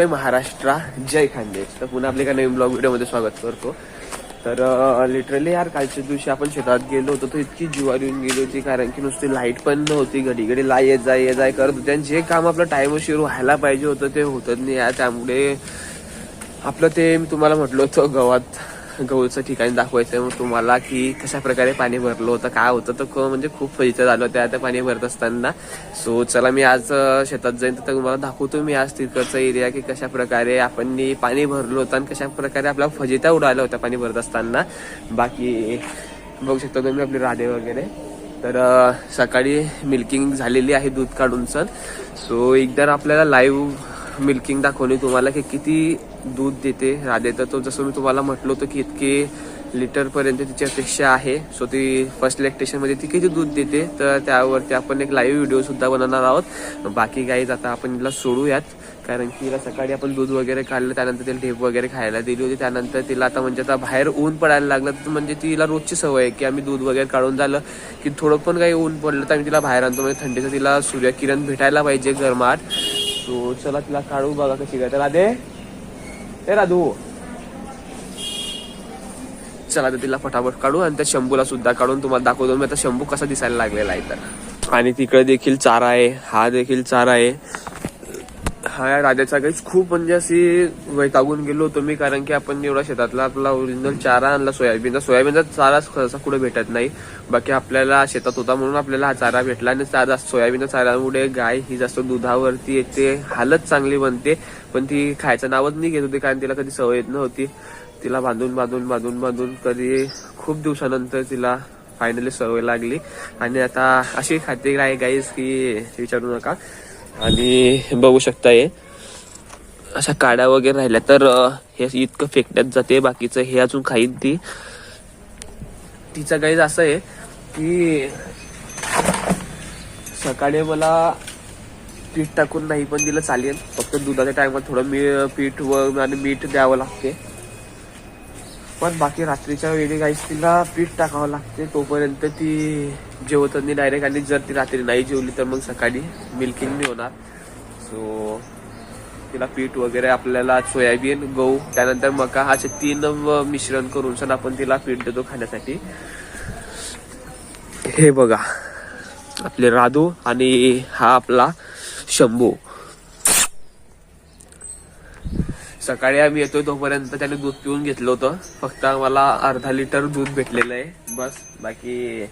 जय महाराष्ट्र जय खानदेश. तर पुन्हा आपल्या एका नवीन ब्लॉग व्हिडिओमध्ये स्वागत करतो. तर लिटरली यार कालच्या दिवशी आपण शेतात गेलो होतो तर इतकी जीवार येऊन गेली होती कारण की नुसती लाइट पण नव्हती घडी घडी ला येत जाय ये जाय करत होते. आणि जे काम आपलं टाइम शिरू व्हायला पाहिजे होतं ते होतच नाही यार. त्यामुळे आपलं ते मी तुम्हाला म्हटलं होतं गवात. गहूचं ठिकाणी दाखवायचं मग तुम्हाला की कशा प्रकारे पाणी भरलं होतं काय होतं. तर म्हणजे खूप फजिचं झालं होतं. आता पाणी भरत असताना. सो चला मी आज शेतात जाईन तर तुम्हाला दाखवतो मी आज तिकडचा एरिया की कशा प्रकारे आपण पाणी भरलं होतं आणि कशा प्रकारे आपला फजिता उडाला होता पाणी भरत असताना. बाकी बघू शकता तुम्ही आपले राधे वगैरे. तर सकाळी मिल्किंग झालेली आहे दूध काढून सो एकदा आपल्याला लाईव्ह मिल्किंग दाखवली तुम्हाला की किती दूध देते राधे. तर तो जसं मी तुम्हाला म्हटलं होतं की इतके लिटरपर्यंत तिची अपेक्षा आहे. सो ती फर्स्ट लॅक्टेशनमध्ये ती किती दूध देते तर त्यावरती आपण एक लाईव्ह व्हिडिओ सुद्धा बनवणार आहोत. बाकी गाईज आता आपण तिला सोडूयात कारण की तिला सकाळी आपण दूध वगैरे काढलं त्यानंतर तिला ढेप वगैरे खायला दिली होती. त्यानंतर तिला आता म्हणजे आता बाहेर ऊन पडायला लागलं तर म्हणजे तिला रोजची सवय आहे की आम्ही दूध वगैरे काढून झालं की थोडं पण काही ऊन पडलं तर आम्ही तिला बाहेर आणतो. म्हणजे थंडीचं तिला सूर्यकिरण भेटायला पाहिजे गरमाट. सो चला तिला काढू बघा कशी काय तर राधे. हे राधू. चला तर तिला फटाफट काढू आणि त्या शंभूला सुद्धा काढून तुम्हाला दाखवतो. मी आता शंभू कसा दिसायला लागलेला आहे तर. आणि तिकडे देखील चारा आहे. हा देखील चारा आहे. हा या राजाचा काहीच खूप म्हणजे अशी वैतागून गेलो होतो मी कारण की आपण एवढा शेतातला आपला ओरिजिनल चारा आणला सोयाबीनचा सोयाबीनचा चारा सहसा कुठे भेटत नाही. बाकी आपल्याला शेतात होता म्हणून आपल्याला हा चारा भेटला आणि चारा सोयाबीनच्या चाऱ्यामुळे गाय ही जास्त दुधावरती येते. हालत चांगली बनते. पण ती खायचं नावच नाही घेत होती कारण तिला कधी सवय येत नव्हती. तिला बांधून बांधून बांधून बांधून कधी खूप दिवसानंतर तिला फायनली सवय लागली. आणि आता अशी खात्री आहे गाईस की विचारू नका. आणि बघू शकता हे. अशा काड्या वगैरे राहिल्या तर हे इतकं फेकण्यात जाते बाकीचं हे अजून खाईन ती. तिचा गाईज असं आहे की सकाळी मला पीठ टाकून नाही पण दिलं चालेल. फक्त दुधाच्या टायमात थोडं मी पीठ व आणि मीठ द्यावं लागते. पण बाकी रात्रीच्या वेळी गाईस तिला पीठ टाकावं लागते. तोपर्यंत ती जेवतानी डायरेक्ट आणि जर ती रात्री नाही जेवली तर मग सकाळी मिल्किंग नाही होणार. सो तिला पीठ वगैरे आपल्याला सोयाबीन गहू त्यानंतर मका असे तीन मिश्रण करून सण आपण तिला पीठ देतो खाण्यासाठी. हे बघा आपले राधू आणि हा आपला शंभू. सकाळी आम्ही येतोय तोपर्यंत त्याने दूध पिऊन घेतलं होतं. फक्त आम्हाला अर्धा लिटर दूध भेटलेलं आहे. बस बाकी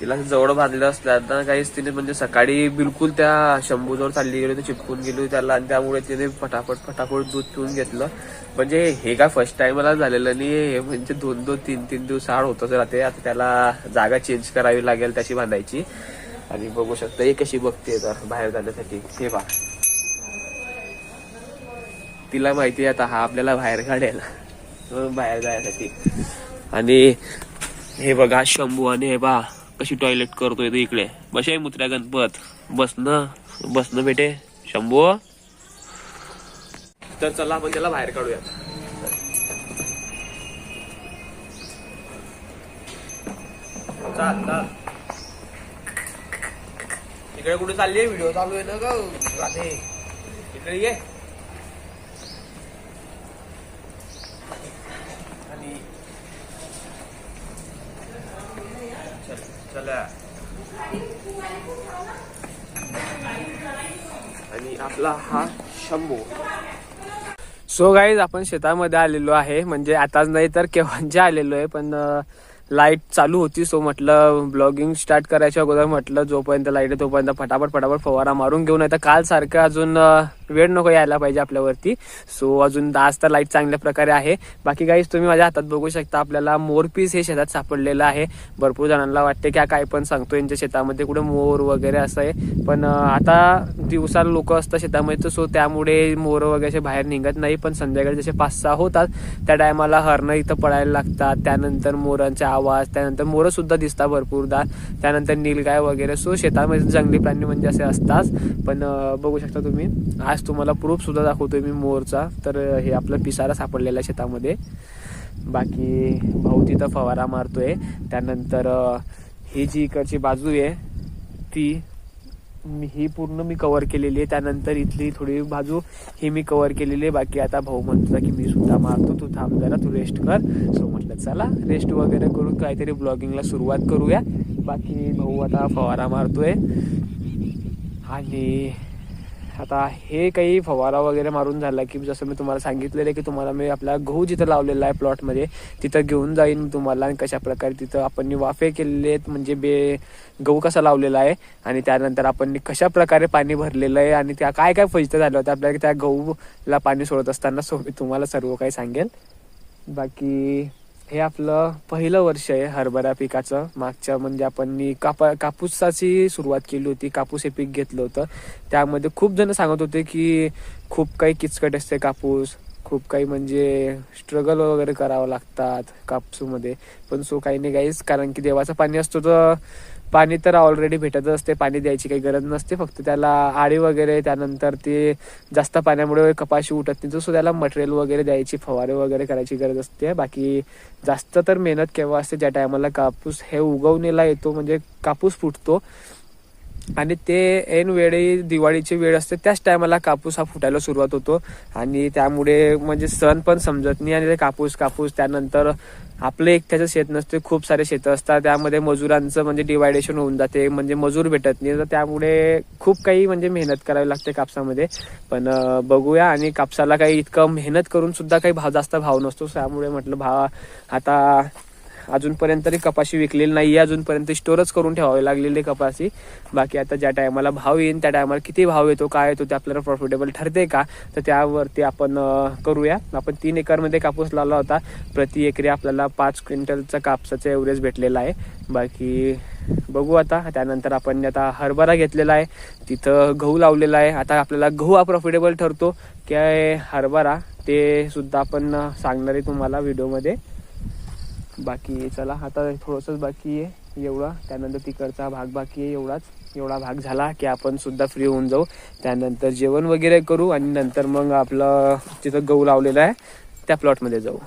तिला जवळ बांधलं असताना काहीच तिने म्हणजे सकाळी बिलकुल त्या शंभूजवळ चालली गेली होती चिपकून गेली होती त्याला. आणि त्यामुळे तिने फटाफट फटाफट दूध पिऊन घेतलं. म्हणजे हे काय फर्स्ट टाइमला झालेलं नाही हे म्हणजे दोन दोन तीन तीन दिवस आड होतच राहते आता त्याला जागा चेंज करावी लागेल त्याची बांधायची. आणि बघू शकता एक कशी बघते तर बाहेर जाण्यासाठी. हे पहा. तिला माहिती आहे आता हा आपल्याला बाहेर काढेल बाहेर जाण्यासाठी. आणि हे बघा शंभू आणि हे बा कशी टॉयलेट करतोय तो इकडे. बसे मुत्र्या गणपत. बसणं बसणं बेटे. शंभू. तर चला आपण त्याला बाहेर काढूया चाल चाल. इकडे कुठे चालली व्हिडिओ चालू आहे ना ग. राधे. इकडे ये. आणि चला आणि आपला हा शंभू. सो गाईज आपण शेतामध्ये आलेलो आहे. म्हणजे आताच नाही तर केव्हाचे आलेलो आहे पण लाइट चालू होती सो म्हटलं ब्लॉगिंग स्टार्ट करायच्या अगोदर म्हटलं जोपर्यंत लाइट आहे तोपर्यंत फटाफट फटाफट फवारा मारून घेऊन येतं काल सारखं अजून वेळ नको यायला पाहिजे आपल्यावरती. सो अजून आज तर लाइट चांगल्या प्रकारे आहे. बाकी काहीच तुम्ही माझ्या हातात बघू शकता आपल्याला मोर पीस हे शेतात सापडलेलं आहे. भरपूर जणांना वाटते की हा काय पण सांगतो यांच्या शेतामध्ये कुठे मोर वगैरे असं आहे. पण आता दिवसाला लोक असतात शेतामध्ये तर सो त्यामुळे मोर वगैरे असे बाहेर निघत नाही. पण संध्याकाळी जसे पाच सहा होतात त्या टायमाला हरणं इथं पडायला लागतात. त्यानंतर मोरांच्या आवाज त्यानंतर मोरं सुद्धा दिसतात भरपूरदा त्यानंतर नीलगाय वगैरे. सो शेतामध्ये जंगली प्राणी म्हणजे असे असतात. पण बघू शकता तुम्ही आज तुम्हाला प्रूफ सुद्धा दाखवतोय मी मोरचा. तर हे आपलं पिसारा सापडलेला आहे शेतामध्ये. बाकी भाऊ तिथं फवारा मारतोय. त्यानंतर ही जी इकडची बाजू आहे ती ही पूर्ण मी कव्हर केलेली आहे. त्यानंतर इथली थोडी बाजू ही मी कव्हर केलेली आहे. बाकी आता भाऊ म्हणतो की मी सुद्धा मारतो. तू थांब जरा तू रेस्ट कर. सो म्हटलं चला रेस्ट वगैरे करून काहीतरी ब्लॉगिंगला सुरुवात करूया. बाकी भाऊ आता फवारा मारतोय. आणि आता हे काही फवारा वगैरे मारून झाला की जसं मी तुम्हाला सांगितलेलं आहे की तुम्हाला मी आपला गहू जिथं लावलेला आहे प्लॉटमध्ये तिथं घेऊन जाईन तुम्हाला आणि कशा प्रकारे तिथं आपण वाफे केलेले आहेत म्हणजे बे गहू कसा लावलेला आहे आणि त्यानंतर आपण कशा प्रकारे पाणी भरलेलं आहे आणि त्या काय काय फजित झालं होतं आपल्याला त्या गहूला पाणी सोडत असताना सो मी तुम्हाला सर्व काही सांगेल. बाकी हे आपलं पहिलं वर्ष आहे हरभरा पिकाचं. मागच्या म्हणजे आपण कापा कापूसाची सुरुवात केली होती कापूस हे पीक घेतलं होतं. त्यामध्ये खूप जण सांगत होते की खूप काही किचकट असते कापूस. खूप काही म्हणजे स्ट्रगल वगैरे करावं लागतात कापूसमध्ये. पण सो काही नाही काहीच कारण की देवाचं पाणी असतो तर पाणी तर ऑलरेडी भेटत असते पाणी द्यायची काही गरज नसते फक्त त्याला आळी वगैरे त्यानंतर ते जास्त पाण्यामुळे कपाशी उठत नाही. सो त्याला मटेरियल वगैरे द्यायची फवारे वगैरे करायची गरज असते. बाकी जास्त तर मेहनत केव्हा असते ज्या टायमाला कापूस हे उगवणीला येतो म्हणजे कापूस फुटतो आणि ते ऐन वेळी दिवाळीची वेळ असते त्याच टायमाला कापूस हा फुटायला सुरुवात होतो. आणि त्यामुळे म्हणजे सण पण समजत नाही आणि ते कापूस कापूस त्यानंतर आपलं एकट्याचं शेत नसते खूप सारे शेतं असतात. त्यामध्ये मजुरांचं म्हणजे डिवायडेशन होऊन जाते म्हणजे मजूर भेटत नाही. तर त्यामुळे खूप काही म्हणजे मेहनत करावी लागते कापसामध्ये. पण बघूया आणि कापसाला काही इतकं मेहनत करून सुद्धा काही भाव जास्त भाव नसतो. त्यामुळे म्हटलं भाव आता अजूनपर्यंत तरी कपाशी विकलेली नाही आहे अजूनपर्यंत स्टोरच करून ठेवावी लागलेली कपाशी. बाकी आता ज्या टायमाला भाव येईल त्या टायमाला किती भाव येतो काय येतो ते आपल्याला प्रॉफिटेबल ठरते का? तर त्यावरती आपण करूया. आपण तीन एकरमध्ये कापूस लावला होता. प्रति एकरी आपल्याला पाच क्विंटलचा कापसाचा एव्हरेज भेटलेला आहे. बाकी बघू आता. त्यानंतर आपण आता हरभरा घेतलेला आहे तिथं गहू लावलेला आहे. आता आपल्याला गहू हा प्रॉफिटेबल ठरतो. की हरभरा? ते सुद्धा आपण सांगणार आहे तुम्हाला व्हिडिओमध्ये बाकी चला आता थोडंसंच बाकी आहे. एवढा. त्यानंतर तिकडचा भाग बाकी आहे एवढाच. एवढा भाग झाला की आपण सुद्धा फ्री होऊन जाऊ. त्यानंतर जेवण वगैरे करू आणि नंतर मग आपलं तिथं गहू लावलेला आहे त्या प्लॉटमध्ये जाऊ.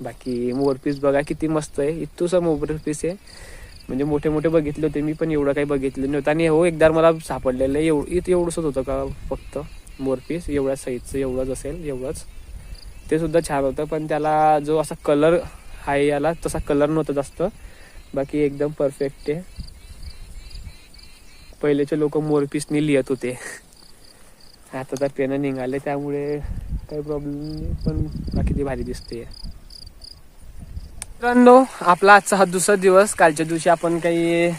बाकी मोरपीस बघा किती मस्त आहे. इतूसा मोरपीस आहे. म्हणजे मोठे मोठे बघितले होते मी पण एवढं काही बघितलं नव्हतं. आणि हो एकदा मला सापडलेलं आहे. एवढं इथं एवढंच होतं का फक्त मोरपीस एवढ्या साईजचं एवढंच असेल एवढंच. ते सुद्धा छान होतं. पण त्याला जो असा कलर हाय याला तसा कलर नव्हता जास्त. बाकी एकदम परफेक्ट आहे. पहिलेचे लोक मोरपीसनी लिहित होते. आता तर पेनं निघाले त्यामुळे काही प्रॉब्लेम नाही पण बाकी ती भारी दिसते मित्रांनो आपला आजचा हा दुसरा दिवस. कालच्या दिवशी आपण काही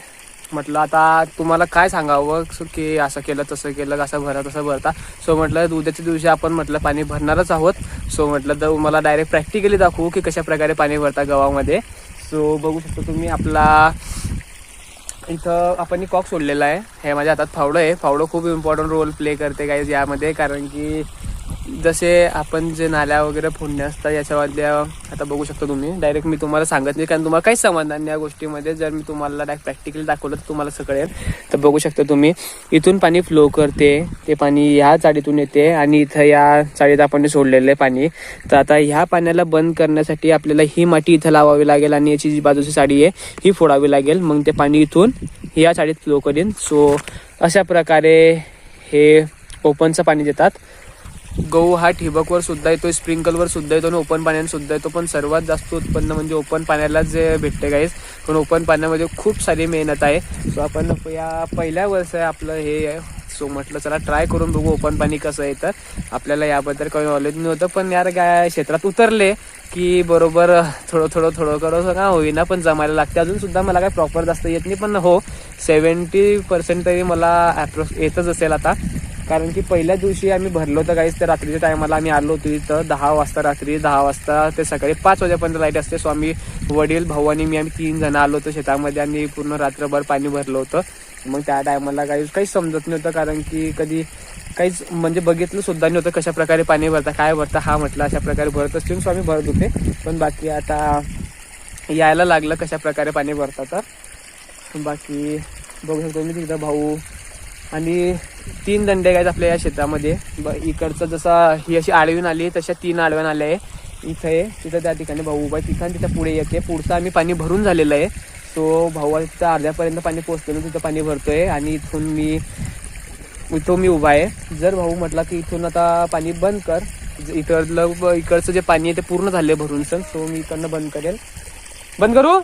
म्हटलं आता तुम्हाला काय सांगावं? की असं केलं तसं केलं असं भरा तसं भरता. सो म्हटलं उद्याच्या दिवशी आपण म्हटलं पाणी भरणारच आहोत. सो म्हटलं तर मला डायरेक्ट प्रॅक्टिकली दाखवू की कशा प्रकारे पाणी भरता गावामध्ये. सो बघू शकतो तुम्ही आपला इथं आपण कॉक सोडलेला आहे. हे माझ्या हातात फावडं आहे. फावडं खूप इम्पॉर्टंट रोल प्ले करते काही यामध्ये कारण की जसे आपण जे नाल्या वगैरे फोडणे असतात याच्यामध्ये आता बघू शकता तुम्ही. डायरेक्ट मी तुम्हाला सांगत नाही कारण तुम्हाला काहीच समाधान नाही या गोष्टीमध्ये. जर मी तुम्हाला डायरेक्ट प्रॅक्टिकली दाखवलं तर तुम्हाला सगळे तर बघू शकता तुम्ही इथून पाणी फ्लो करते. ते पाणी ह्या चाळीतून येते आणि इथं या चाळीत आपण सोडलेलं आहे पाणी तर आता ह्या पाण्याला बंद करण्यासाठी आपल्याला ही माती इथं लावावी लागेल आणि याची जी बाजूची साडी आहे ही फोडावी लागेल. मग ते पाणी इथून या चाळीत फ्लो करेन. सो अशा प्रकारे हे ओपनचं पाणी देतात. गहू हा ठिबकवर सुद्धा येतो स्प्रिंकलवर सुद्धा येतो आणि ओपन पाण्याने सुद्धा येतो. पण सर्वात जास्त उत्पन्न म्हणजे ओपन पाण्याला जे भेटते गाईस पण ओपन पाण्यामध्ये खूप सारी मेहनत आहे. सो आपण या पहिल्या वर्ष आपलं हे आहे. सो म्हटलं चला ट्राय करून बघू ओपन पाणी कसं आहे तर. आपल्याला याबद्दल काही नॉलेज नव्हतं पण यार काय क्षेत्रात उतरले की बरोबर थोडं थोडं थोडं थोडं का होईना पण जमायला लागते. अजून सुद्धा मला काय प्रॉपर जास्त येत नाही पण हो सेवन्टी पर्सेंट तरी मला ॲप्रोक्स येतच असेल आता. कारण की पहिल्या दिवशी आम्ही भरलो होतं काहीच त्या रात्रीच्या टायमाला आम्ही आलो होतो तिथं दहा वाजता रात्री दहा वाजता ते सकाळी पाच वाजेपर्यंत लाइट असते. सो आम्ही वडील भाऊ आणि मी आम्ही तीन जण आलो होतो शेतामध्ये. आणि पूर्ण रात्रभर पाणी भरलं होतं. मग त्या टायमाला काही काहीच समजत नव्हतं कारण की कधी काहीच म्हणजे बघितलं सुद्धा नव्हतं कशा प्रकारे पाणी भरता काय भरता हा म्हटलं अशा प्रकारे भरत असतील सो आम्ही भरत होते. पण बाकी आता यायला लागलं कशा प्रकारे पाणी भरता तर. बाकी बघू शकतो मी तिथं भाऊ आणि तीन दंडे आहेत आपल्या या शेतामध्ये ब इकडचं जसा ही अशी आडवीन आली तशा तीन आडव्यान आल्या आहे. इथं आहे तिथं त्या ठिकाणी भाऊ उभा आहे. तिथं आणि तिथं पुढे येते पुढचं आम्ही पाणी भरून झालेलं आहे. सो भाऊ तिथं अर्ध्यापर्यंत पाणी पोहोचलेलं तिथं पाणी भरतो आहे आणि इथून मी इथं मी उभा आहे. जर भाऊ म्हटला की इथून आता पाणी बंद कर. ज- इकडलं इकडचं जे पाणी आहे ते पूर्ण झालं आहे भरून सण सो मी इकडनं बंद करेल. बंद करू?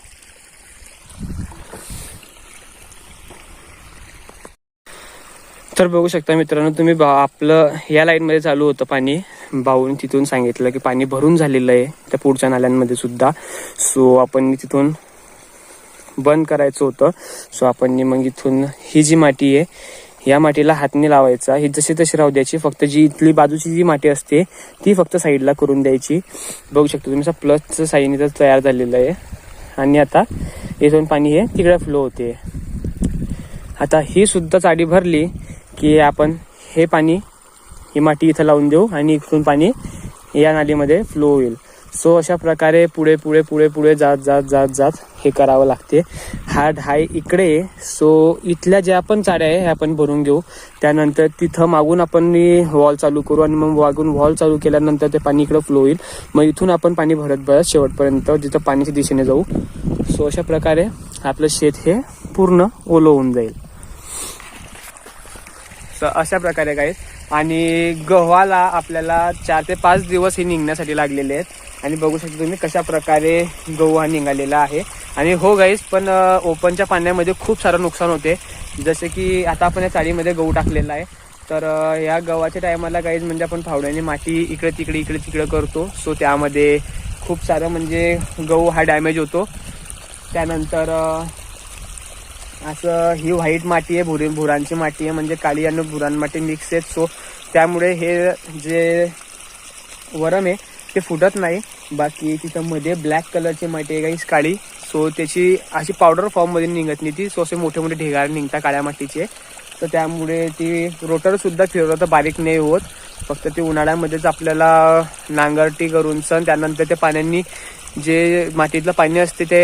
तर बघू शकता मित्रांनो तुम्ही बा- आपलं या लाईनमध्ये चालू होतं पाणी. भाऊन तिथून सांगितलं की पाणी भरून झालेलं आहे त्या पुढच्या नाल्यांमध्ये सुद्धा. सो आपण तिथून बंद करायचं होतं. सो आपण मग इथून ही जी माती आहे या मातीला हातने लावायचा. ही जशी तशी राहू द्यायची. फक्त जी इथली बाजूची जी माती असते ती फक्त साईडला करून द्यायची. बघू शकता तुम्ही असं प्लसचं साईन इथं तयार झालेलं आहे. आणि आता इथून पाणी हे तिकडे फ्लो होते. आता ही सुद्धा चाडी भरली की आपण हे पाणी ही माती इथं लावून देऊ आणि इथून पाणी या नालीमध्ये फ्लो होईल. सो अशा प्रकारे पुढे पुढे पुढे पुढे जात जात जात जात हे करावं लागते. हा ढाय इकडे आहे. सो इथल्या ज्या पण चाड्या आहे ह्या आपण भरून घेऊ. त्यानंतर तिथं मागून आपण वॉल चालू करू आणि मग मागून वॉल चालू केल्यानंतर ते पाणी इकडं फ्लो होईल. मग इथून आपण पाणी भरत भरत शेवटपर्यंत जिथं पाण्याच्या दिशेने जाऊ. सो अशा प्रकारे आपलं शेत हे पूर्ण ओलं होऊन जाईल. तर अशा प्रकारे काय आणि गव्हाला आपल्याला चार ते पाच दिवस हे निघण्यासाठी लागलेले आहेत. आणि बघू शकता तुम्ही कशा प्रकारे गहू हा निघालेला आहे. आणि हो गाईस पण ओपनच्या पाण्यामध्ये खूप सारं नुकसान होते. जसे की आता आपण या चाळीमध्ये गहू टाकलेला आहे. तर या गव्हाच्या टायमाला गाईज म्हणजे आपण फावड्याने माती इकडे तिकडे इकडे तिकडे करतो. सो त्यामध्ये खूप सारं म्हणजे गहू हा डॅमेज होतो. त्यानंतर असं ही व्हाईट माती आहे भुरी भुरांची माती आहे म्हणजे काळी आणि भुरान माती मिक्स आहेत. सो त्यामुळे हे जे वरम आहे ते फुटत नाही. बाकी तिथं मध्ये ब्लॅक कलरची माती आहे काहीच काळी. सो त्याची अशी पावडर फॉर्ममध्ये निघत नाही ती. सो असे मोठे मोठे ढेगार निघतात काळ्या मातीचे. तर त्यामुळे ती रोटरसुद्धा फिरवलं तर बारीक नाही होत. फक्त ते उन्हाळ्यामध्येच आपल्याला नांगरटी करून सण त्यानंतर त्या पाण्यांनी जे मातीतलं पाणी असते ते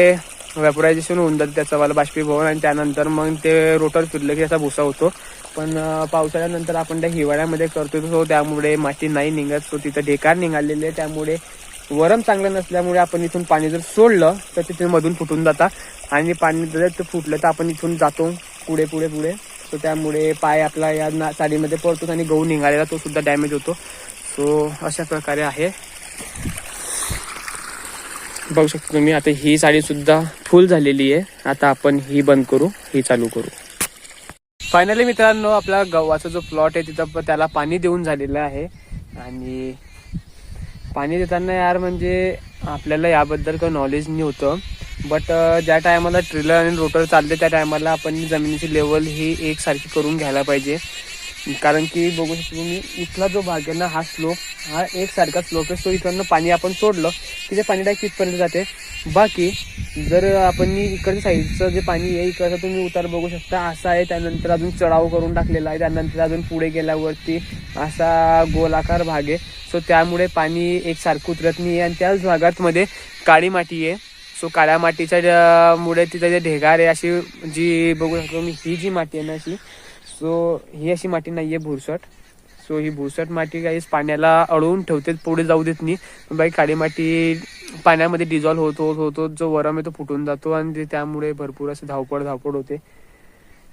व्हॅपोरायझेशन होऊन जातं त्याचं वाला बाष्पीभवन आणि त्यानंतर मग ते रोटर फिरलं की त्याचा भुसा होतो. पण पावसाळ्यानंतर आपण त्या हिवाळ्यामध्ये करतो सो त्यामुळे माती नाही निघत सो तिथं ढेकार निघालेले आहे. त्यामुळे वरम चांगलं नसल्यामुळे आपण इथून पाणी जर सोडलं तर तिथे मधून फुटून जातात आणि पाणी जर ते फुटलं तर आपण इथून जातो पुढे पुढे पुढे. सो त्यामुळे पाय आपला या ना चालीमध्ये पडतो आणि गहू निघालेला तो सुद्धा डॅमेज होतो. सो अशा प्रकारे आहे. बघू शकता तुम्ही आता ही साडी सुद्धा फुल झालेली आहे. आता आपण ही बंद करू ही चालू करू. फायनली मित्रांनो आपला गव्हाचा जो प्लॉट आहे तिथं त्याला पाणी देऊन झालेलं आहे. आणि पाणी देताना यार म्हणजे आपल्याला याबद्दल काही नॉलेज नाही होतं. बट ज्या टायमाला ट्रिलर आणि रोटर चालते त्या टायमाला आपण जमिनीची लेवल ही एकसारखी करून घ्यायला पाहिजे. कारण की बघू शकतो तुम्ही इथला जो भाग आहे ना हा स्लोप हा एकसारखा स्लोप आहे. सो इकडनं पाणी आपण सोडलं की ते पाणी डायरेक्ट इथपर्यंत जाते. बाकी जर आपण इकडच्या साईडचं जे पाणी आहे इकडचं तुम्ही उतार बघू शकता. असा आहे. त्यानंतर अजून चढाव करून टाकलेला आहे. त्यानंतर अजून पुढे गेल्यावरती असा गोलाकार भाग आहे. सो त्यामुळे पाणी एकसारखं उतरत नाही आहे. आणि त्याच भागात मध्ये काळी माती आहे. सो काळ्या मातीच्या मुळे तिथं जे ढेगार आहे अशी जी बघू शकतो मी ही जी माती आहे ना अशी सो ही अशी माती नाही आहे भुरसट सो ही भुरसट माती काही पाण्याला अडवून ठेवते पुढे जाऊ देत नाही. पण बाई काळी माती पाण्यामध्ये डिझॉल्व्ह होत होत होतो जो वरम आहे तो फुटून जातो आणि ते त्यामुळे भरपूर असं धावपळ धावपळ होते.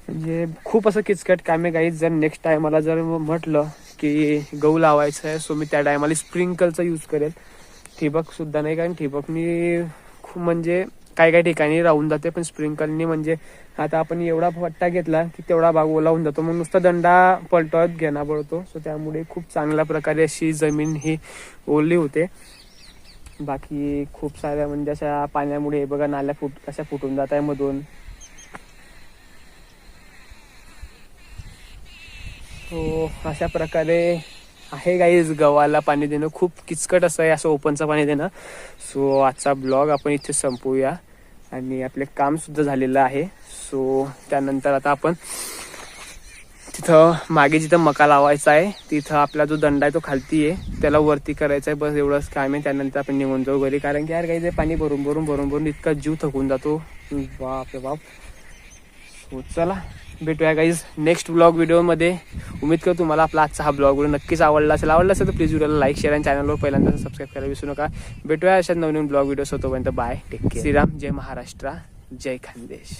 म्हणजे खूप असं किचकट काम आहे काही जर नेक्स्ट टायमाला जर म्हटलं की गहू लावायचं आहे सो मी त्या टायमाला स्प्रिंकलचा यूज करेल. ठिबक सुद्धा नाही कारण ठिबकनी खूप म्हणजे काही काही ठिकाणी राहून जाते पण स्प्रिंकलनी म्हणजे आता आपण एवढा पट्टा घेतला की तेवढा भाग ओलावून जातो. मग नुसता दंडा पलटवत घेणा पडतो सो त्यामुळे खूप चांगल्या प्रकारे अशी जमीन ही ओली होते. बाकी खूप साऱ्या म्हणजे अशा पाण्यामुळे बघा नाल्या फुट अशा फुटून जात आहे मधून. तो अशा प्रकारे आहे गाईज गव्हाला पाणी देणं. खूप किचकट असं आहे असं ओपनचं पाणी देणं. सो आजचा ब्लॉग आपण इथे संपवूया आणि आपले काम सुद्धा झालेलं आहे. सो त्यानंतर आता आपण तिथं मागे जिथं मका लावायचा आहे तिथं आपला जो दंड आहे तो खालती आहे. त्याला वरती करायचा आहे बस एवढंच काम आहे. त्यानंतर आपण निघून जाऊ घरी. कारण की यार काही ते पाणी भरून भरून भरून भरून इतका जीव थकून जातो. बाप रे बाप. सो चला भेटूया गाईज नेक्स्ट ब्लॉग व्हिडिओमध्ये उमेद करतो तुम्हाला आपला आजचा हा ब्लॉग व्हिडिओ नक्कीच आवडला असेल. आवडला असेल तर प्लीज व्हिडिओला लाईक शेअर आणि चॅनलवर पहिल्यांदा सबस्क्राईब करायला विसरू नका. भेटूया अशा नवीन ब्लॉग व्हिडिओ होतोपर्यंत बाय टेक केअर श्रीराम जय महाराष्ट्र. जय खानदेश.